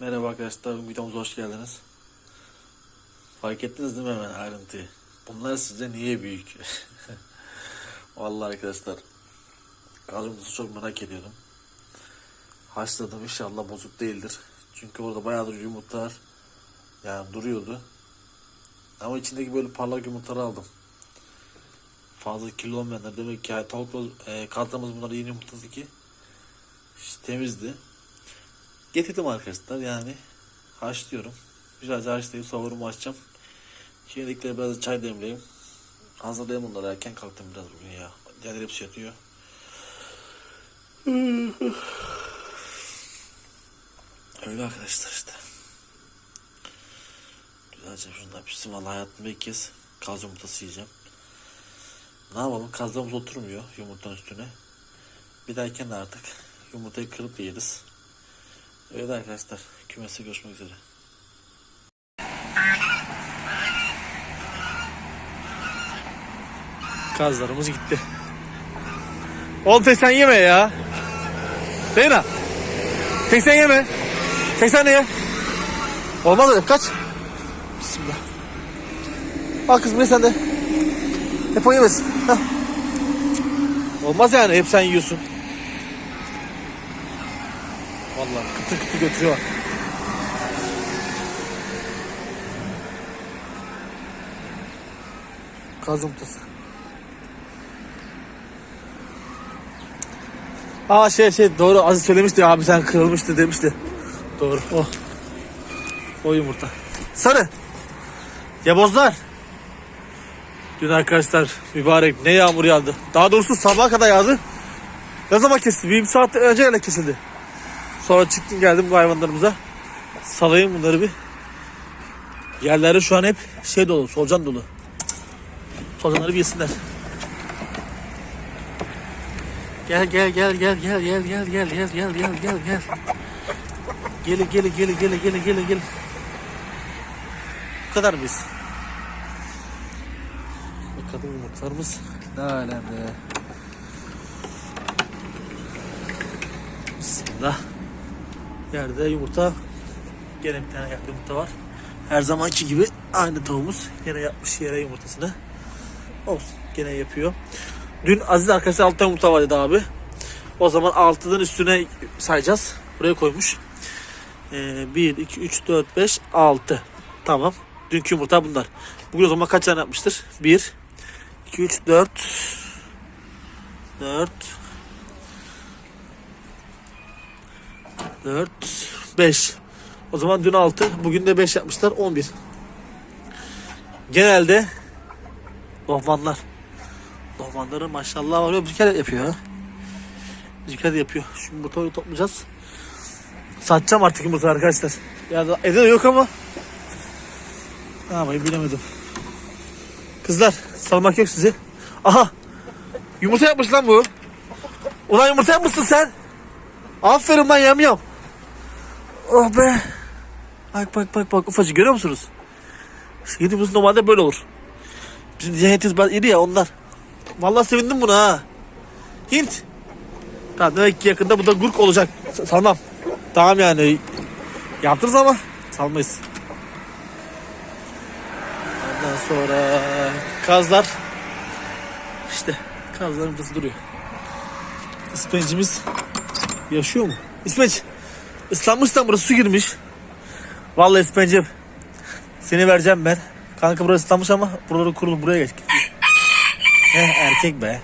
Merhaba arkadaşlar, videomuza hoş geldiniz. Fark ettiniz değil mi hemen ayrıntıyı? Bunlar size niye büyük? Vallahi arkadaşlar, gazımızı çok merak ediyordum. Haşladım inşallah bozuk değildir. Çünkü orada bayağıdır yumurtalar yani duruyordu. Ama içindeki böyle parlak yumurtaları aldım. Fazla kilo olmayanlar demek ki yani tavukla e, kazdığımız bunlar yeni yumurtası ki işte temizdi. Getirdim arkadaşlar yani haşlıyorum. Güzelce haşlayıp savurumu açacağım. Şimdilikle biraz çay demleyeyim. Hazırlayayım bunları erken kalktım biraz bugün ya. Diğerleri hepsi yatıyor. Öyle arkadaşlar işte. Güzelce şundan pişsin. Vallahi hayatımda ilk kez kaz yumurtası yiyeceğim. Ne yapalım kazlarımız oturmuyor yumurtanın üstüne. Bir dahakine artık yumurtayı kırıp yeriz. Evet arkadaşlar kümese görüşmek üzere. Kazlarımız gitti. Oğlum sen yeme ya. Reyna. Tek sen yeme. Tek sen de ye. Olmaz öyle kaç. Bismillah. Al kızım ye sen de. Hep o yemesin. Hah. Olmaz yani hep sen yiyorsun. Vallahi kıtır kıtır götürüyor. Kaz yumurtası. Aa şey şey doğru Aziz söylemişti abi sen kırılmıştı demişti. Doğru o. O yumurta. Sarı. Yabozlar. Dün arkadaşlar mübarek ne yağmur yağdı. Daha doğrusu sabaha kadar yağdı. Ne zaman kesildi? Bir saat önce kesildi. Sonra çıktım geldim bu hayvanlarımıza. Salayım bunları bir. Yerleri şu an hep şey dolu, solucan dolu. Solucanları bir yesinler. Gel gel gel gel gel gel gel gel gel gel gel gel gel. Gelin gelin gelin gelin gelin gelin gelin. Bu kadar biz. Bakalım yumurtalarımız ne alemde. Bismillah. Yerde yumurta. Gene bir tane yerde yumurta var. Her zamanki gibi aynı tavuğumuz. Gene yapmış yere yumurtasını. Olsun. Gene yapıyor. Dün Aziz arkadaşlar 6 tane yumurta var dedi abi. O zaman 6'dan üstüne sayacağız. Buraya koymuş. Ee, 1, 2, 3, 4, 5, 6. Tamam. Dünkü yumurta bunlar. Bugün o zaman kaç tane yapmıştır? 1, 2, 3, 4, 4, 4, 5. O zaman dün 6, bugün de 5 yapmışlar. 11. Genelde Lohmanlar. Lohmanların maşallah var. De yapıyor. ha. De yapıyor. Şu yumurtayı toplayacağız. Satacağım artık yumurta arkadaşlar. Ya da evde de yok ama. Ne yapayım bilemedim. Kızlar salmak yok sizi. Aha. Yumurta yapmış lan bu. Ulan yumurta yapmışsın sen. Aferin lan yamyam. Oh be. Bak bak bak bak ufacık görüyor musunuz? Yediğimiz normalde böyle olur. Bizim biraz iri ya onlar. Vallahi sevindim buna ha. Hint. Tamam demek ki yakında bu da gurk olacak. S- Salmam. Tamam yani. Yaptınız ama salmayız. Ondan sonra kazlar. İşte kazların burası duruyor. İspencimiz yaşıyor mu? İspenç. Islanmışsan burası su girmiş. Vallahi İspencim. Seni vereceğim ben. Kanka burası ıslanmış ama buraları kurulu buraya geç. Eh erkek be.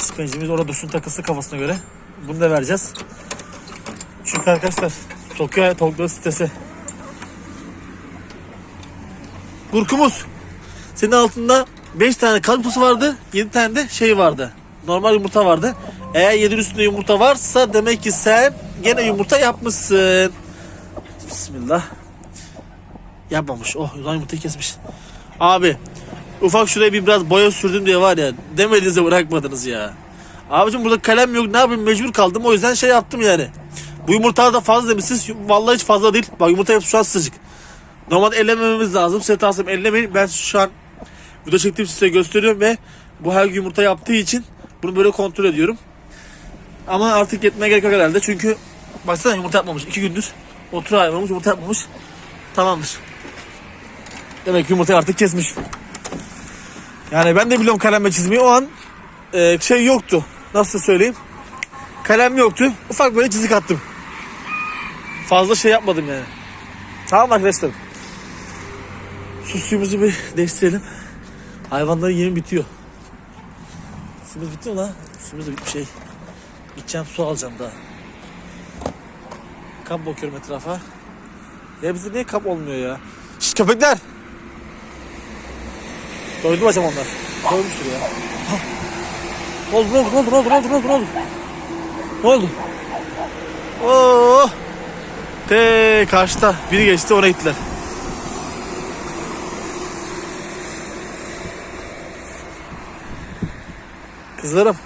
İspencimiz orada dursun takısı kafasına göre. Bunu da vereceğiz. Çünkü arkadaşlar sokuyor tavukları strese. Gurkumuz. Senin altında 5 tane kalpusu vardı. 7 tane de şey vardı. Normal yumurta vardı. Eğer 7'nin üstünde yumurta varsa demek ki sen gene yumurta yapmışsın. Bismillah. Yapmamış. Oh lan yumurtayı kesmiş. Abi ufak şuraya bir biraz boya sürdüm diye var ya demediniz de bırakmadınız ya. Abicim burada kalem yok ne yapayım mecbur kaldım o yüzden şey yaptım yani. Bu yumurtalar da fazla demişsiniz. Vallahi hiç fazla değil. Bak yumurta hepsi şu an sıcak. Normalde ellemememiz lazım. Size tavsiyem ellemeyin. Ben şu an video çektiğim size gösteriyorum ve bu her yumurta yaptığı için bunu böyle kontrol ediyorum. Ama artık yetmeye gerek yok herhalde. Çünkü baksana yumurta yapmamış. iki gündür. Otur hayvanımız yumurta yapmamış. Tamamdır. Demek ki yumurtayı artık kesmiş. Yani ben de biliyorum kalemle çizmeyi. O an e, şey yoktu. Nasıl söyleyeyim? Kalem yoktu. Ufak böyle çizik attım. Fazla şey yapmadım yani. Tamam arkadaşlar. Su suyumuzu bir değiştirelim. Hayvanların yemi bitiyor. Suyumuz bitti mi lan? Suyumuz da bitmiş şey. Gideceğim su alacağım daha. Kap bakıyorum etrafa. Ya bizde niye kap olmuyor ya? Şşt köpekler! Doydu mu acaba onlar? Doymuştur ya. Ne oldu ne oldu ne oldu ne oldu ne oldu ne oldu ne oldu? Ne oldu? Oo! Te karşıda biri geçti ona gittiler. Kızlarım.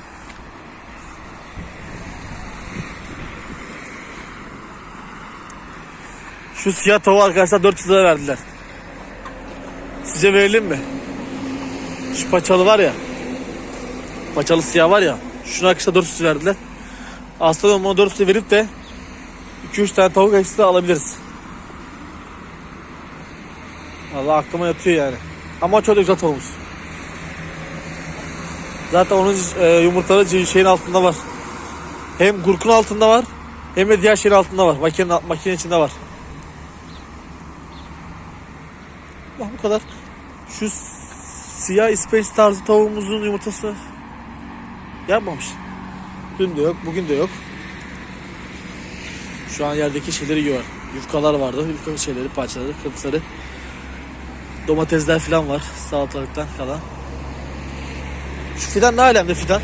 Şu siyah tavuğu arkadaşlar 400 lira verdiler. Size verelim mi? Şu paçalı var ya. Paçalı siyah var ya. Şuna arkadaşlar 400 verdiler. Aslında ona 400 verip de 2-3 tane tavuk ekstra alabiliriz. Allah aklıma yatıyor yani. Ama çok da güzel tavuğumuz. Zaten onun e, yumurtaları şeyin altında var. Hem gurkun altında var hem de diğer şeyin altında var. Makine, makine içinde var. Bak bu kadar. Şu siyah ispeç tarzı tavuğumuzun yumurtası yapmamış. Dün de yok, bugün de yok. Şu an yerdeki şeyleri yiyor. Yufkalar vardı. Yufka şeyleri, parçaları, kırıntıları. Domatesler falan var. Salatalıktan kalan. Şu fidan ne alemde fidan?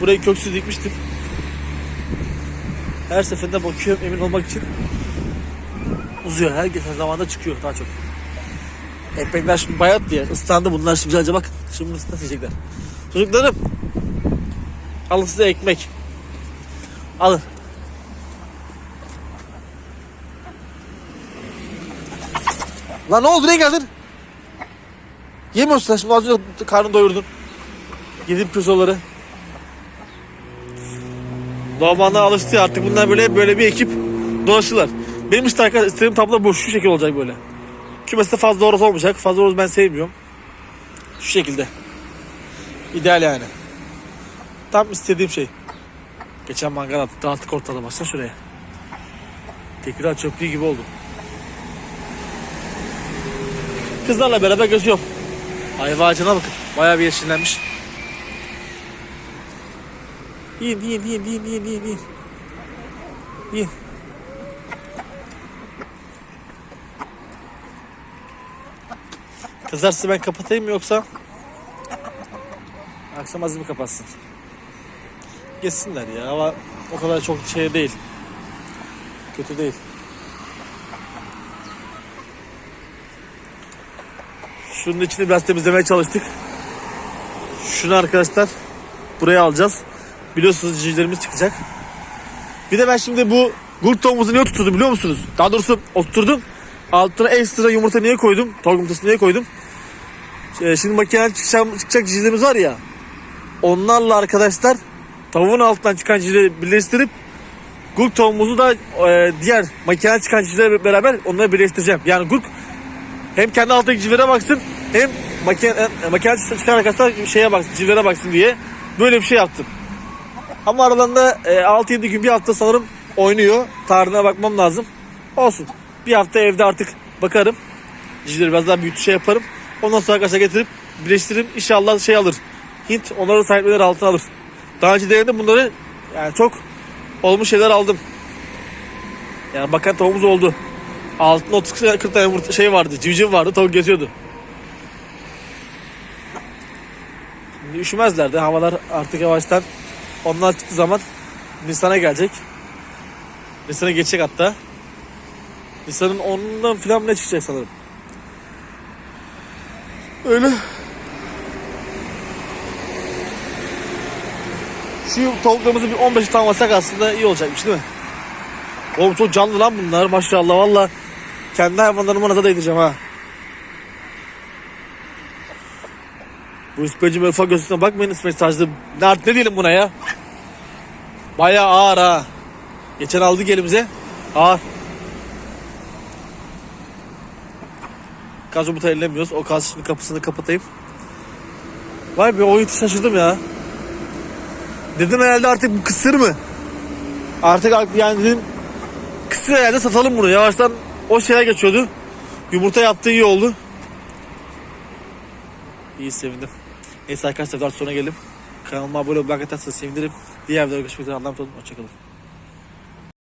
Burayı köksüz dikmiştim. Her seferinde bakıyorum emin olmak için. Uzuyor. Her geçen zamanda çıkıyor daha çok. Ekmekler şimdi bayat diye ıslandı bunlar şimdi güzelce bak. Şimdi nasıl yiyecekler. Çocuklarım. Alın size ekmek. Alın. Lan ne oldu ne geldin? Yemiyorsun sen şimdi az önce karnını doyurdun. Yedin pirzoları. Doğman'a alıştı artık bunlar böyle böyle bir ekip dolaşırlar. Benim işte arkadaşlar istediğim tablo bu şu şekil olacak böyle. Kümeste fazla horoz olmayacak. Fazla horoz ben sevmiyorum. Şu şekilde. İdeal yani. Tam istediğim şey. Geçen mangal attık. Dağıttık ortada baksana şuraya. Tekrar çöplüğü gibi oldu. Kızlarla beraber geziyorum. Ayva ağacına bakın. Bayağı bir yeşillenmiş. Yiyin, yiyin, yiyin, yiyin, yiyin, yiyin, yiyin. Sizi ben kapatayım yoksa akşam az mı kapatsın? Geçsinler ya ama o kadar çok şey değil. Kötü değil. Şunun içini biraz temizlemeye çalıştık. Şunu arkadaşlar buraya alacağız. Biliyorsunuz cicilerimiz çıkacak. Bir de ben şimdi bu gurt tavuğumuzu niye tuturdum biliyor musunuz? Daha doğrusu oturturdum. Altına ekstra yumurta niye koydum? Tavuk yumurtası niye koydum? Ee, Şimdi makineden çıkacak, çıkacak cicilerimiz var ya. Onlarla arkadaşlar tavuğun altından çıkan cicileri birleştirip gurk tavuğumuzu da e, diğer makineden çıkan cicilerle beraber onları birleştireceğim. Yani gurk hem kendi alttaki civere baksın hem makine, e, makineden çıkan arkadaşlar şeye baksın, civere baksın diye böyle bir şey yaptım. Ama aralarında e, 6-7 gün bir hafta sanırım oynuyor. Tarihine bakmam lazım. Olsun. Bir hafta evde artık bakarım. Cicileri biraz daha büyütü şey yaparım. Ondan sonra arkadaşlar getirip birleştirip inşallah şey alır. Hint onları sahipleri altına alır. Daha önce denedim bunları yani çok olmuş şeyler aldım. Yani bakan tavuğumuz oldu. Altında 30-40 tane yumurta- şey vardı. Civciv vardı. Tavuk geziyordu. Şimdi üşümezlerdi. Havalar artık yavaştan onlar çıktığı zaman Nisan'a gelecek. Nisan'a geçecek hatta. Nisan'ın 10'undan falan ne çıkacak sanırım. Öyle. Şu tavuklarımızı bir 15 tamamlasak aslında iyi olacakmış değil mi? Oğlum çok canlı lan bunlar maşallah valla. Kendi hayvanlarımı nazar değdireceğim ha. Bu ispecim ufak gözüne bakmayın ispeç tarzı. Ne artık ne diyelim buna ya? Bayağı ağır ha. Geçen aldık elimize. Ağır. Gaz yumurta ellemiyoruz. O gaz kapısını kapatayım. Vay be oyun şaşırdım ya. Dedim herhalde artık bu kısır mı? Artık yani dedim kısır herhalde satalım bunu. Yavaştan o şeye geçiyordu. Yumurta yaptığı iyi oldu. İyi sevindim. Neyse arkadaşlar daha sonra gelelim. Kanalıma abone olmayı atarsanız sevinirim. Diğer videoda görüşmek üzere. Allah'a olun. Hoşçakalın.